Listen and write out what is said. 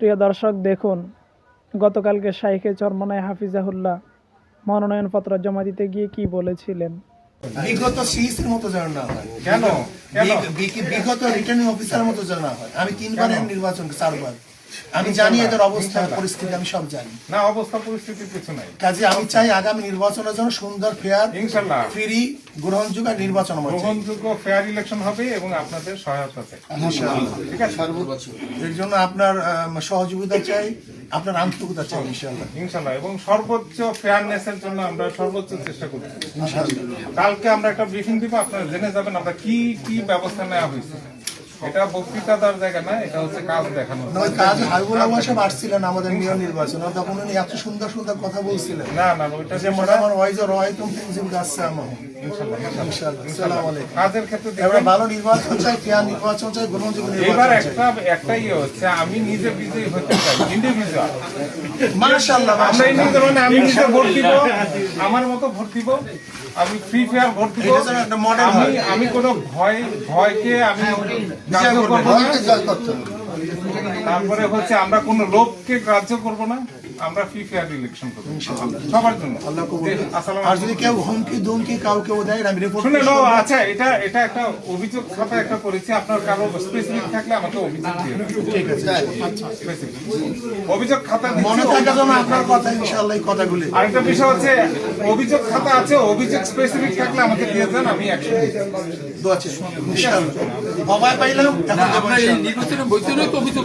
প্রিয় দর্শক দেখুন গতকালকে শাইখে চরমনায় হাফিজাহুল্লাহ মনোনয়নপত্র জমা দিতে গিয়ে কি বলেছিলেন? বিগত সিইসির মতো যেন না হয়। কেন? বিগত রিটার্নিং অফিসার মতো যেন না হয়। আমি তিনবার নির্বাচন চারবার। আমি জানি এদের অবস্থা পরিস্থিতি আমি সব জানি। না অবস্থা পরিস্থিতির কিছু নাই। কাজে আমি চাই আগামী নির্বাচনের জন্য সুন্দর ফেয়ার ফ্রি গ্রহণযোগ্য নির্বাচন চাই। গ্রহণযোগ্য ফেয়ার ইলেকশন হবে এবং আপনাদের সহায়তা চাই। ঠিক আছে? এর জন্য আপনার সহযোগিতা চাই আপনার আন্তরিকতা চাই ইনশাআল্লাহ এবং সর্বোচ্চ ফেয়ারনেস এর জন্য আমরা সর্বোচ্চ চেষ্টা করছি। কালকে আমরা একটা ব্রিফিং দিব আপনারা জেনে যাবেন আমরা কি কি ব্যবস্থা নেওয়া হয়েছে। এটা জায়গা না এটা হচ্ছে কাজ দেখানো না, ওই কাজ সাহেব আসছিলেন আমাদের মেয়র নির্বাচন তখন উনি এত সুন্দর সুন্দর কথা বলছিলেন। না না ওইটা যে মনে আমার ওয়াইজ রয় তুমি প্রিন্সিপ গাছে আমার। কাজের ক্ষেত্রে ভালো নির্বাচন চাই ফেয়ার নির্বাচন চাই গ্রহণযোগ্য এবার একটা একটা ইয়ে হচ্ছে আমি নিজে বিজয়ী হতে চাই ইন্ডিভিজুয়াল মাশাআল্লাহ আমরা ইন্ডিভিজুয়াল মানে আমি নিজে ভোট দিব আমার মতো ভোট দিব। আমি ফ্রি ফায়ার ভোট দিব আমি আমি কোনো ভয় ভয়কে আমি করব না। তারপরে হচ্ছে আমরা কোনো লোককে গ্রাহ্য করব না আমরা ফ্রি ফেয়ার ইলেকশন করব। সবার জন্য। আর যদি কেউ হুমকি দুমকি কাউকে দেয় আমি রিপোর্ট শুনে নো আচ্ছা এটা এটা একটা অভিযোগ খাতা একটা করেছি আপনার কারও স্পেসিফিক থাকলে আমাকে অভিযোগ দিয়ে ঠিক আছে। অভিযোগ খাতা মনে থাকার জন্য আপনার কথা ইনশাআল্লাহ এই কথাগুলি। আরেকটা বিষয় হচ্ছে অভিযোগ খাতা আছে অভিযোগ স্পেসিফিক থাকলে আমাকে দিয়ে দেন আমি একশো দোয়া চাই ইনশাআল্লাহ। বাবা পাইলাম এখন আপনার অভিযোগ